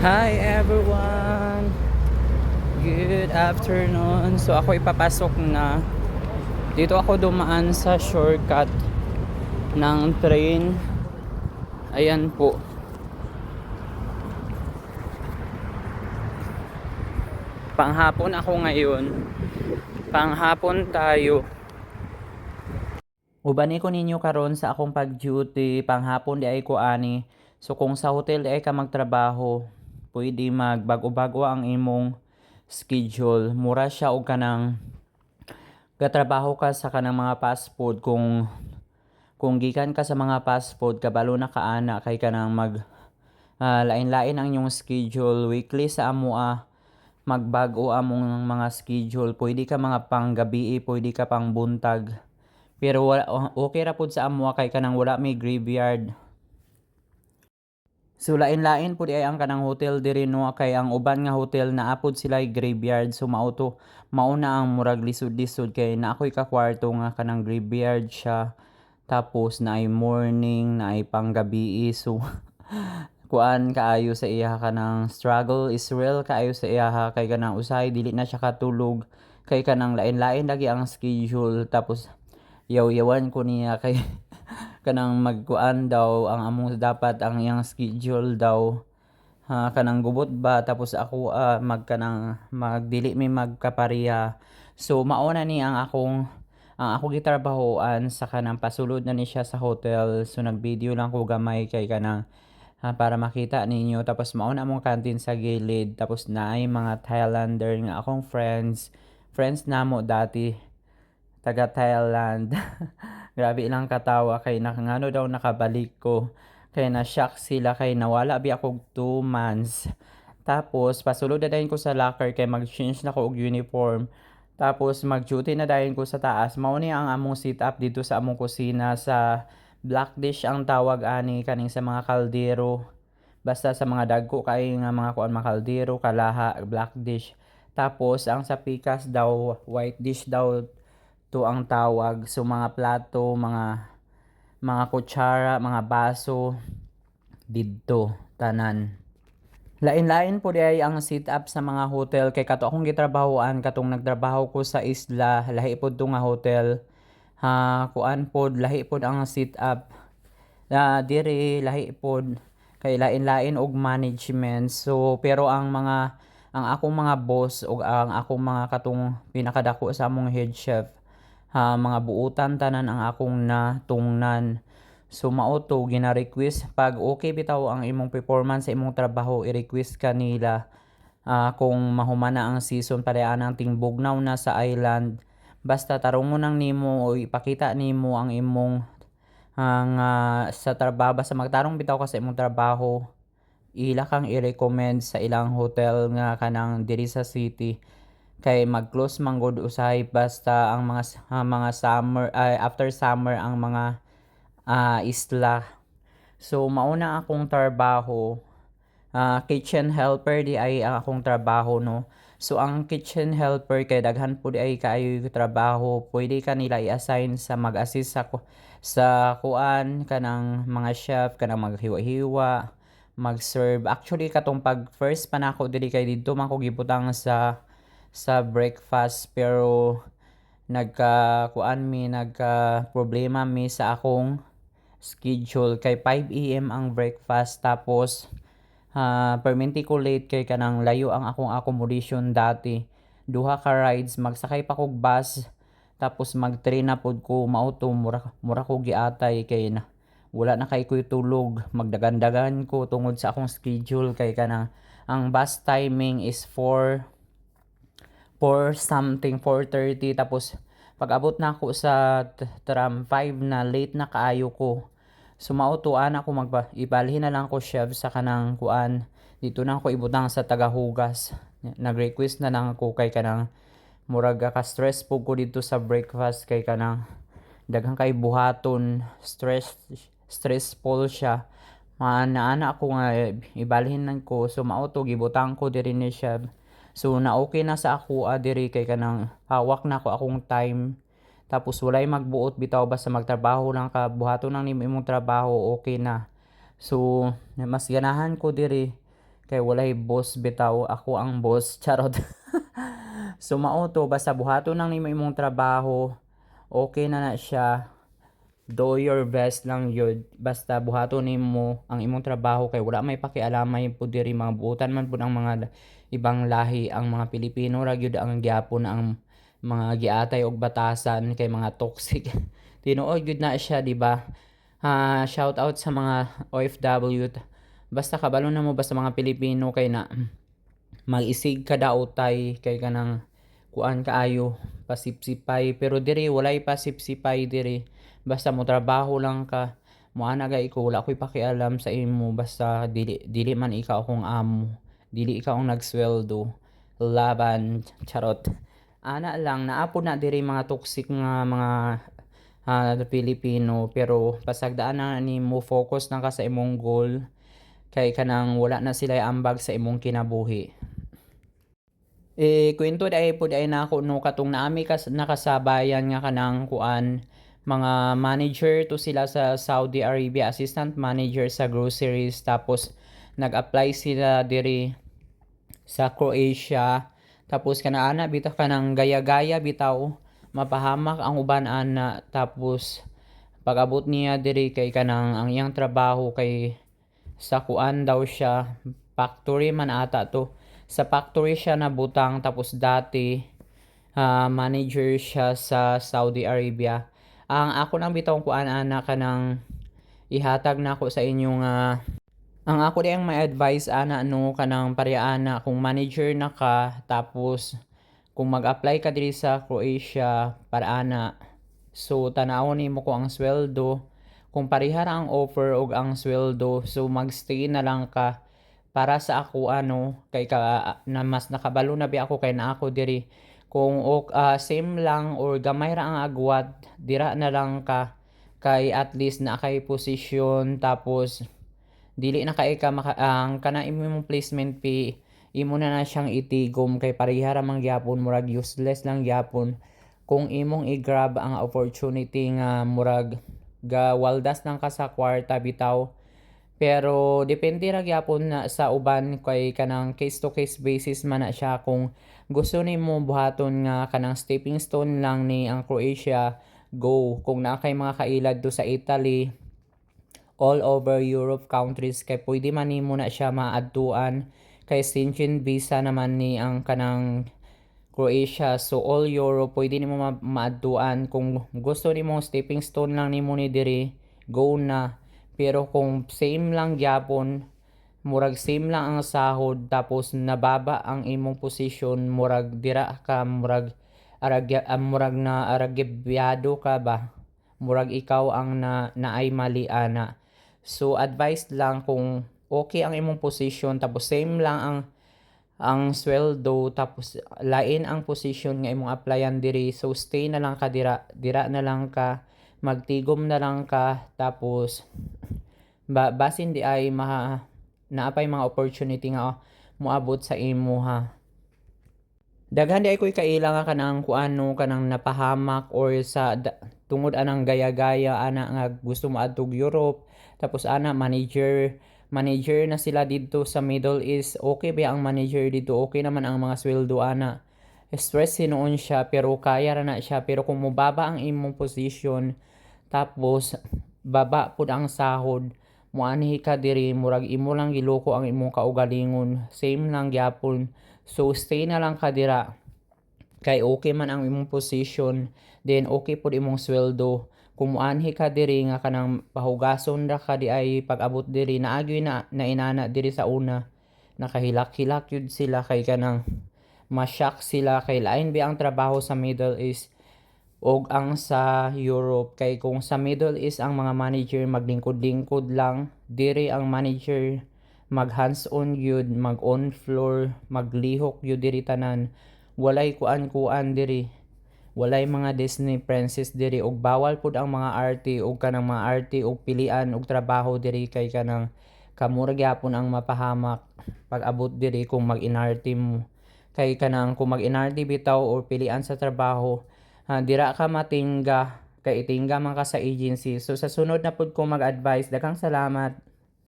Hi everyone! Good afternoon. So ako ipapasok na. Dito ako dumaan sa shortcut ng train. Ayan po. Panghapon ako ngayon. Panghapon tayo. Ubani ko ninyo karon sa akong pag-duty panghapon di ay ko ani. So kung sa hotel di ay ka magtrabaho, pwede magbago-bago ang imong schedule. Mura siya og kanang gatrabaho ka sa kanang mga fast food. Kung kung gikan ka sa mga fast food kabalo na kaana kay kanang mag ah, lain-lain ang inyong schedule. Weekly sa amoa magbago among mga schedule. Pwede ka mga panggabi pwede ka pang buntag. Pero wala, okay ra pud sa amoa kay kanang wala may graveyard So lain-lain pud ay ang kanang hotel diri no kay ang uban nga hotel naapod sila graveyard. So mauto mauna ang murag lisod-lisod kay na ako'y ka kwarto nga kanang graveyard siya. Tapos na ay morning na ay panggabi so kuan kaayo sa iya kanang struggle is real kaayo sa iya kay kanang usahay dili na siya katulog. Kay kanang lain-lain lagi ang schedule. Tapos yaw-yawan ko niya kay kanang magkuan daw ang among dapat ang iyang schedule daw. Ha kanang gubot ba tapos ako ah, magkanang magdili mi magkapareha. So mauna ni ang akong ang ako gitrabahoan sa kanang pasulod na ni siya sa hotel. So nagvideo lang ko gamay kay kanang ha, para makita ninyo. Tapos mauna among kantin sa gilid. Tapos naay mga Thailander nga akong friends. Friends namo dati taga Thailand grabe ilang katawa kay nakangano daw nakabalik ko. Kay na shock sila kay nawala bi ako 2 months. Tapos pasulod na dayon ko sa locker kay mag-change na ko og uniform. Tapos mag-duty na dayon ko sa taas. Mao ni ang among sit up dito sa among kusina sa black dish ang tawag ani kaning sa mga kaldero. Basta sa mga dagko kay nga mga kuan mga kaldero kalaha black dish. Tapos ang sa pikas daw white dish daw to ang tawag. So mga plato mga mga kutsara mga baso didto tanan. Lain-lain po di ay ang sit up sa mga hotel. Kay kato akong gitrabahoan katong nagtrabaho ko sa isla lahi pod to nga hotel. Ha kuan pod lahi pod ang sit up na diri lahi pod kay lain-lain og management. So pero ang mga ang akong mga boss ug ang akong mga katong pinakadako sa among head chef ha mga buutan tanan ang akong natungnan. So mao to gina-request pag okay bitaw ang imong performance sa imong trabaho i-request kanila ah, kung mahumana ang season pareha ang tingbugnaw na sa island. Basta tarungon nang nimo o ipakita nimo ang imong ang ah, sa trabaho. Basta magtarong bitaw ka sa imong trabaho ila kang i-recommend sa ilang hotel nga kanang diri sa city kay mag-close man gud usahay basta ang mga ah, mga summer ay after summer ang mga ah, isla. So mauna akong trabaho ah, kitchen helper di ay akong trabaho no? So ang kitchen helper kay daghan po di ay kaayo trabaho pwede ka nila i-assign sa mag-assist sa sa kuan kanang mga chef kanang maghiwa-hiwa mag-serve. Actually katong pag first pa nako dili kay didto man ko gibutang sa sa breakfast pero nagka kuan mi nagka problema mi sa akong schedule. Kay 5 AM ang breakfast tapos ha perminti ko late kay kanang layo ang akong accommodation dati. Duha ka rides magsakay pa kog bus tapos mag-train na pod ko mao to mura mura ko giatay kay na wala na kay ko'y tulog. Magdagan-dagan ko tungod sa akong schedule kay kanang ang bus timing is 4 4 something 4:30 tapos pag abot na ako sa tram 5 na late na kaayo ko. So mautuan ako magba ibalhin na lang ko chef sa kanang kuan dito na ako ibutang sa tagahugas. Nag-request na lang ako kay kanang murag ka stress po ko dito sa breakfast kay kanang daghang kay buhaton stress stressful siya. Maana ako nga ibalhin nan ko. So mauto gibutang ko diri ni chef So na okay na sa ako ah, diri kay kanang hawak na ko akong time. Tapos walay magbuot bitaw basta magtrabaho lang ka buhaton nimo imong trabaho okay na. So mas ganahan ko diri kay walay boss bitaw ako ang boss charot so mao to basta buhaton nimo imong trabaho okay na na siya do your best lang yun. Basta buhaton nimo ang imong trabaho kay wala may pakialamay po diri mga buutan man pud ang mga ibang lahi ang mga Pilipino. Ra gyud ang gyapon ang mga giatay og batasan kay mga toxic. Tinuod gyud na siya di ba? Ah, shout out sa mga OFW basta kabalo na mo basta mga Pilipino kay na mag-isig ka daw tay kay kanang kuan kaayo pasipsipay. Pero diri walay pasipsipay diri basta mo trabaho lang ka. Mo ana gay ko wala ko'y pakialam sa imo. Basta dili dili man ikaw akong amo. Dili ikaw ang nagsweldo. Laban charot. Ana lang naapod na diri mga toxic nga mga ah, Pilipino. Pero pasagdaan na nimo focus na ka sa imong goal. Kay kanang wala na sila ambag sa imong kinabuhi eh kwento dai pud ay nako no katong naami kas nakasabayan nga kanang kuan mga manager to sila sa Saudi Arabia assistant manager sa groceries tapos nag-apply sila diri sa Croatia. Tapos kanaana bitaw kanang gaya-gaya bitaw mapahamak ang uban ana. Tapos pag-abot niya diri kay kanang ang iyang trabaho kay sa kuan daw siya factory man ata to sa factory siya nabutang tapos dati ah, manager siya sa Saudi Arabia. Ang ako nang bitaw kuan ana kanang ihatag na ako sa inyong nga ang ako diyang may advice ana no kanang pareana. Kung manager na ka tapos kung mag-apply ka diri sa Croatia para ana so tanawon nimo ko ang sweldo. Kung pareha ra ang offer og ang sweldo so magstay na lang ka para sa ako ano kay ka na mas nakabalo na bi ako kay na ako diri. Kung ah, same lang or gamay ra ang agwat dira na lang ka. Kay at least na kay posisyon tapos dili na kay ka maka, ang kana imong placement fee imo na na siyang itigom kay pareha ra man gyapon murag useless lang gyapon. Kung imong i-grab ang opportunity nga murag ga waldas lang ka sa kwarta bitaw pero depende ra gyapon na sa uban kay kanang case to case basis man na siya kung gusto nimo buhaton nga kanang stepping stone lang ni ang Croatia go. Kung naa kay mga kailad do sa Italy all over Europe countries kay pwede man nimo na siya maadtuan kay Schengen visa naman ni ang kanang Croatia so all Europe pwede nimo ma- maadtuan kung gusto nimo stepping stone lang nimo ni diri go na pero kung same lang gyapon murag same lang ang sahod tapos nababa ang imong position murag dira ka murag aragya ah, murag na aragyado ka ba? Murag ikaw ang na naay mali ana. So advice lang kung okay ang imong position tapos same lang ang ang sweldo tapos lain ang position nga imong applyan diri. So stay na lang ka dira dira na lang ka magtigom na lang ka tapos ba basin di ay maha naapay mga opportunity nga moabot sa imo ha. Daghan di ay ko'y kaila nga kanang kuano kanang napahamak or sa da, tungod anang gaya-gaya ana nga gusto mo adtog Europe tapos ana manager manager na sila dito sa Middle East okay ba ang manager dito? Okay naman ang mga sweldo ana. Stress sinuon siya pero kaya ra na siya pero kung mubaba ang imong position tapos baba pud ang sahod muanhi ka diri murag imo lang giloko ang imong kaugalingon. Same lang gyapon. So stay na lang ka dira. Kay okay man ang imong position then okay pud imong sweldo. Kung muanhi ka diri nga kanang pahugason ra ka di ay pag-abot diri naagyoy na na inana diri sa una. Nakahilak-hilak yun sila kay kanang mashock sila kay lain bi ang trabaho sa Middle East og ang sa Europe. Kay kung sa Middle East ang mga manager maglingkod-lingkod lang. Diri ang manager mag hands-on yun mag on floor maglihok yun diri tanan. Walay kuan-kuan diri. Walay mga Disney princess diri. Og bawal pud ang mga arte og kanang mga arte og pilian og trabaho diri kay kanang kamura gyapon ang mapahamak pag abot diri kung mag-inarte mo. Kay kanang kung mag-inarte bitaw or pilian sa trabaho ha, dira ka matingga kay itingga man ka sa agency. So sa sunod na pud ko mag-advise daghang salamat